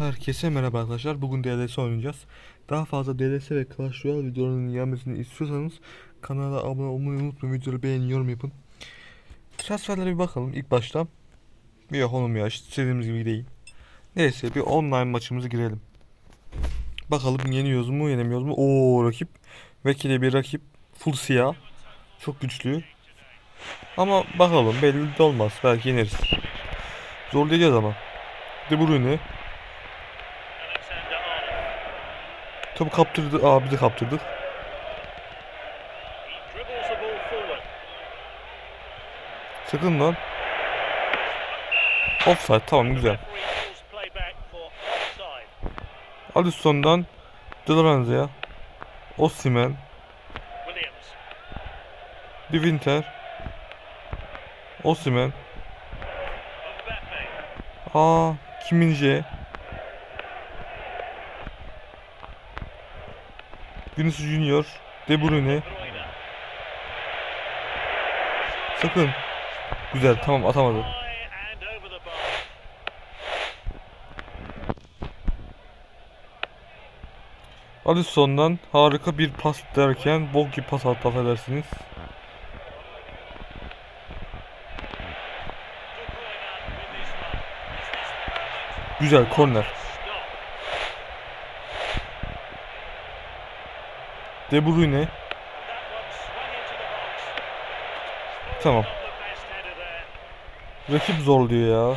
Herkese merhaba arkadaşlar. Bugün DLS oynayacağız. Daha fazla DLS ve Clash Royale videolarının gelmesini istiyorsanız kanala abone olmayı unutmayın. Videoları beğenin, yorum yapın. Transferlere bir bakalım ilk başta. Yok oğlum ya istediğimiz gibi değil. Neyse bir online maçımızı girelim. Bakalım yeniyoruz mu yenemiyoruz mu? Oo rakip. Vekile bir rakip. Full siyah. Çok güçlü. Ama bakalım belli de olmaz. Belki yeneriz. Zorlayacağız ama. De Bruyne. Topu kaptırdı. Aa bir de kaptırdık. Sakın lan. Offside tamam güzel. Alisson'dan De Lorenzo'ya. Osimhen. Williams. De Winter. Mbappe. Aa Kim Vinicius Junior. De Bruyne. Sakın. Güzel tamam atamadı. Alisson'dan harika bir pas derken bok gibi pas attı affedersiniz. De Bruyne De Bruyne. Tamam. Rakip zorluyor ya.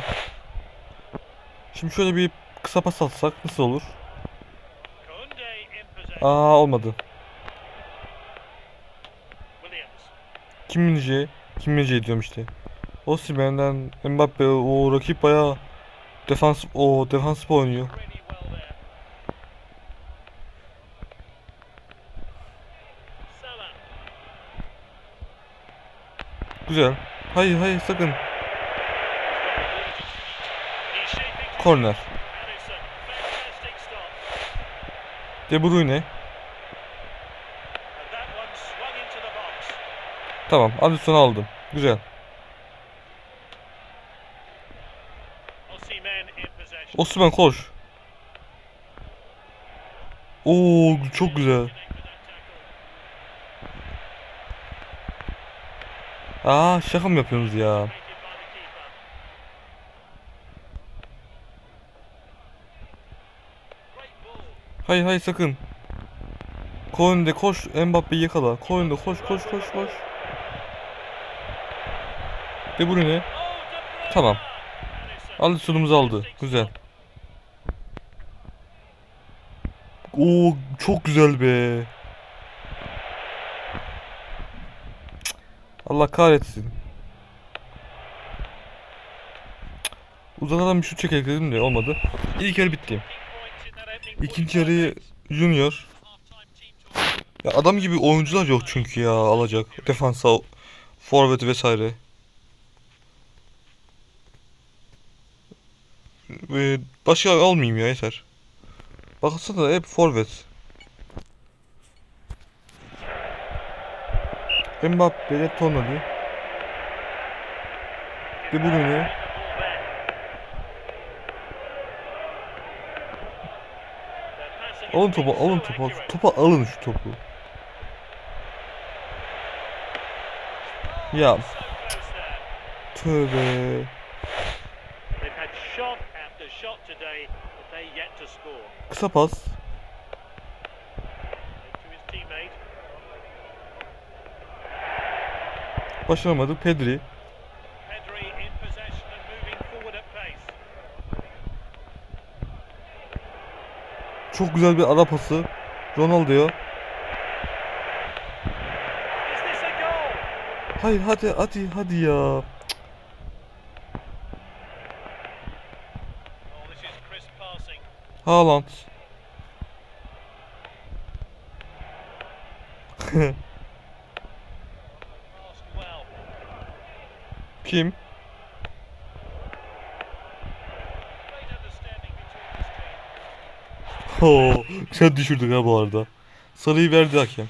Şimdi şöyle bir kısa pas atsak nasıl olur? Aa olmadı. Kim Min-jae? Kim Min-jae diyorum işte. Osimhen'den Mbappe o rakip bayağı defans o defansif oynuyor. Güzel. Hayır hayır sakın. Korner. De Bruyne. Tamam Alisson'u aldım. Güzel. Osimhen koş. Oo çok güzel. Aa şaka mı yapıyorsunuz ya? Hayır hayır sakın. Koyun de koş Mbappe'yi yakala. Koyun de koş koş koş koş. De Bruyne. Tamam. Alisson. Alisson'umuzu aldı. Güzel. Oo çok güzel be. Allah kahretsin. Uzaktan bir şut çekerek dedim de olmadı. İlk yarı bitti. İkinci yarıyı Junior. Ya adam gibi oyuncular yok çünkü ya alacak. Defansa, forvet vesaire. Ee, başka almayayım ya yeter. Baksana hep forvet. Mbappe de Tonali. De Bruyne. Alın topu, alın topu. Topa alın şu topu. Ya tövbe. They've had at pace. Çok güzel bir ara pası. Ronaldo'ya. Hayır hadi hadi hadi ya. Oh. Haaland. Kim? Oo, güzel düşürdük ha bu arada. Sarıyı verdi hakem.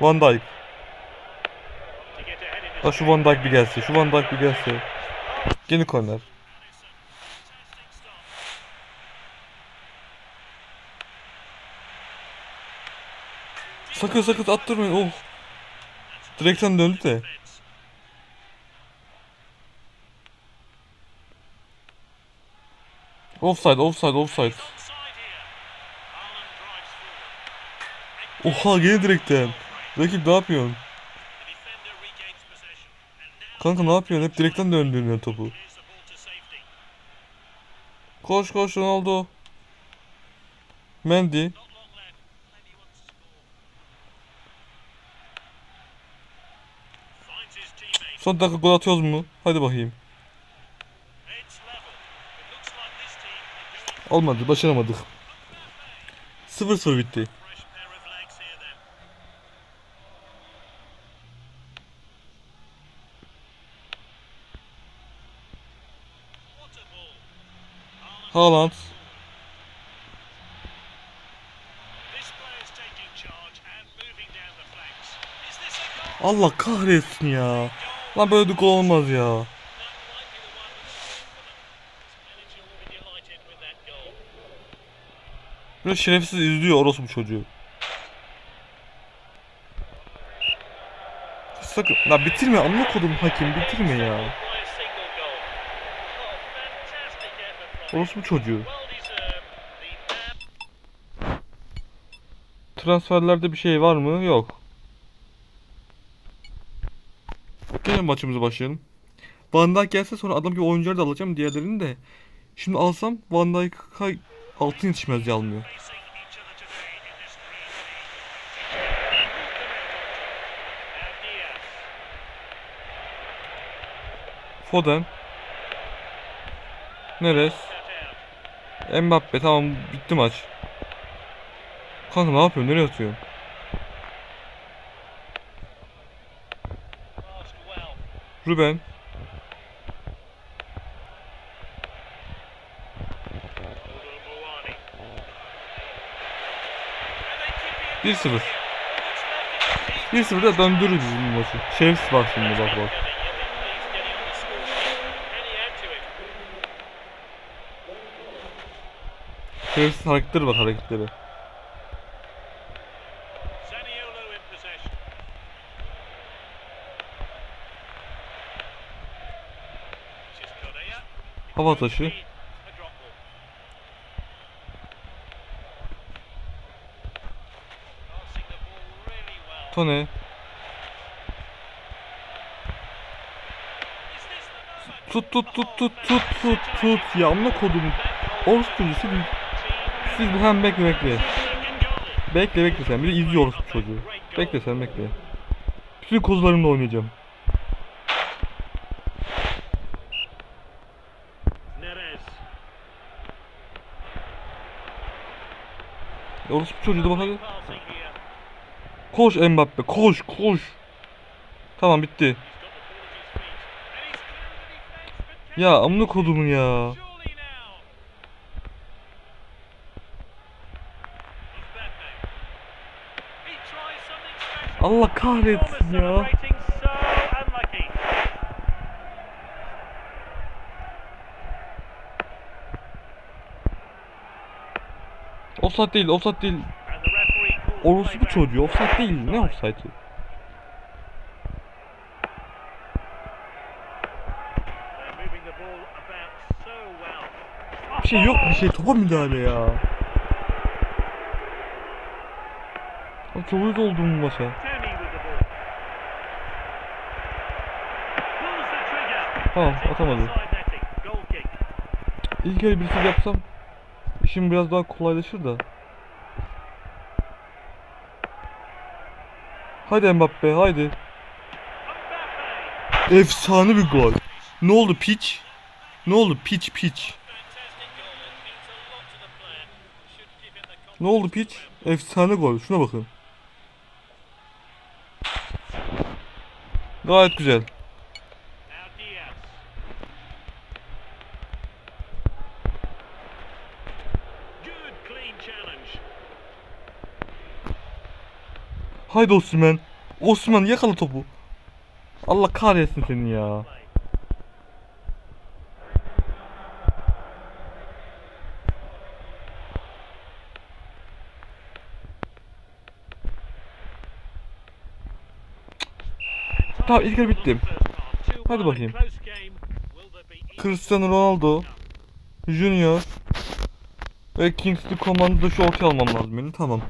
Van Dijk. Ha şu Van Dijk bir gelse, şu Van Dijk bir gelse. Yeni korner. Sakın sakın attırmayın. Oh. Direkten döndü de. Offside, offside, offside. Oha gene direkten. Rakip ne yapıyorsun? Kanka ne yapıyorsun? Hep direkten döndürüyorsun topu. Koş koş Ronaldo. Mendy. Son dakika gol atıyoruz mu? Hadi bakayım. Olmadı, başaramadık. 0-0 bitti. Haaland. Allah kahretsin ya. Lan böyle de gol olmaz ya. Böyle şerefsiz izliyor orası bu çocuğu. Sakın. La bitirme amına kodum hakim bitirme ya. Orası bu çocuğu. Transferlerde bir şey var mı? Yok. Gelin maçımıza başlayalım. Van Dijk gelse sonra adam gibi oyuncuları da alacağım diğerlerini de. Şimdi alsam Van Dijk'a altın yetişmez diye almıyor. Foden. Neres. Mbappe tamam bitti maç. Kanka ne yapıyorsun? Nereye atıyorsun? Ruben. Bir sıfır. Bir sıfır da döndürürüz bizim bu maçı. Şerefsiz bak şimdi bak bak. Şerefsiz hareketleri bak hareketleri. Hava taşı. The moment? Tut tut tut tut tut tut tut. Ya amına kodum. Orospu siz, siz bir hem bekle bekle. Bekle bekle sen. Bir de izliyor orospu çocuğu. Bekle sen bekle. Bütün kuzularımla oynayacağım. E, Orospu çocuğu da bak. Koş Mbappe koş koş. Tamam bitti. Ya amına kodumun ya. Allah kahretsin ya. Offside değil offside değil. Orospu playback. çocuğu offside değil. Ne offside'ı? Bir şey yok bir şey topa müdahale ya. Abi çok uyuz oldum bu maça. Tamam atamadı. İlk yarı birisi yapsam işim biraz daha kolaylaşır da. Haydi Mbappe haydi. Efsane bir gol. Ne oldu piç? Ne oldu piç piç? Ne oldu piç? Efsane gol. Şuna bakın. Gayet güzel. Haydi Osman. Osman yakala topu. Allah kahretsin seni ya. Tamam ilk kere bittim. Hadi bakayım. Cristiano Ronaldo Junior ve Kingsley Comando'da şu ortaya almam lazım benim. Tamam.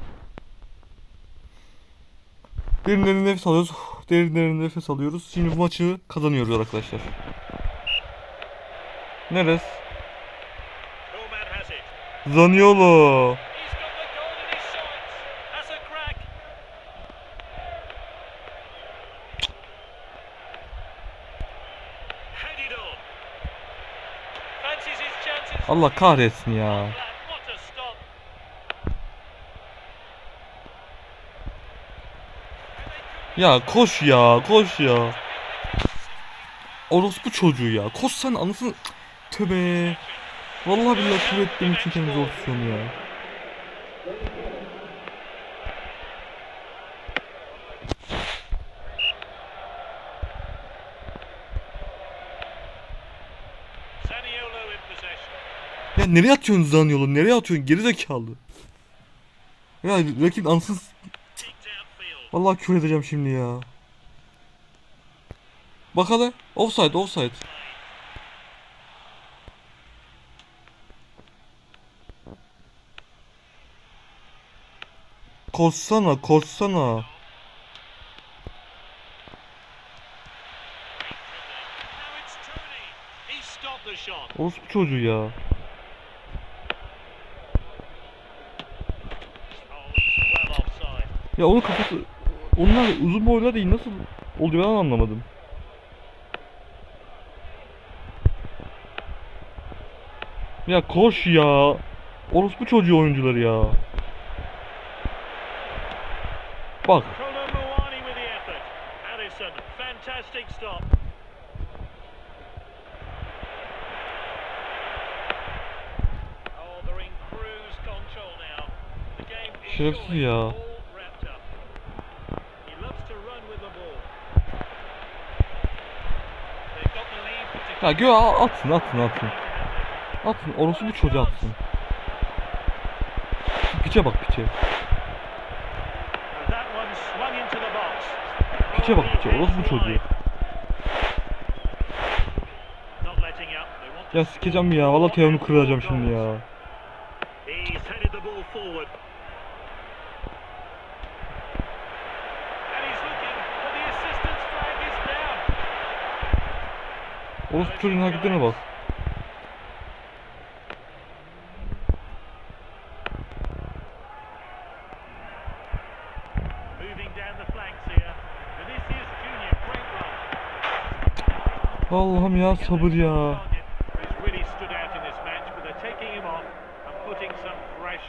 Derin derin nefes alıyoruz. Derin derin nefes alıyoruz. Şimdi bu maçı kazanıyoruz arkadaşlar. Neres? Zaniolo. Allah kahretsin ya. Ya koş ya, koş ya. Orospu çocuğu ya. Koş sen anasını... Tövbe. Vallahi billahi küfür ettiğim için kendimi zor tutuyorum ya. Ya nereye atıyorsun Zaniolo? Nereye atıyorsun? Geri zekalı. Ya rakip ansız... Vallahi küfür edeceğim şimdi ya. Bak hele. Offside, offside. Koşsana, koşsana. Orospu çocuğu ya. Ya onun kafası... Onlar uzun boylar değil. Nasıl oldu ben anlamadım. Ya koş ya. Orospu çocuğu oyuncuları ya. Bak. Kolo Muani Ya gö a- atsın atsın atsın. Atsın orospu çocuğu atsın. Piçe bak piçe. Piçe bak piçe. heads Orospu çocuğu. Ya sikeceğim ya. Valla telefonu kıracağım şimdi ya.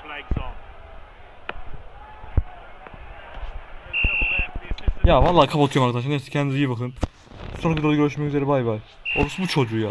Legs on. No trouble there for the assistant. Ya vallahi kapatıyorum arkadaşlar. Neyse kendinize iyi bakın. Sonraki videoda görüşmek üzere bay bay. Orospu çocuğu ya.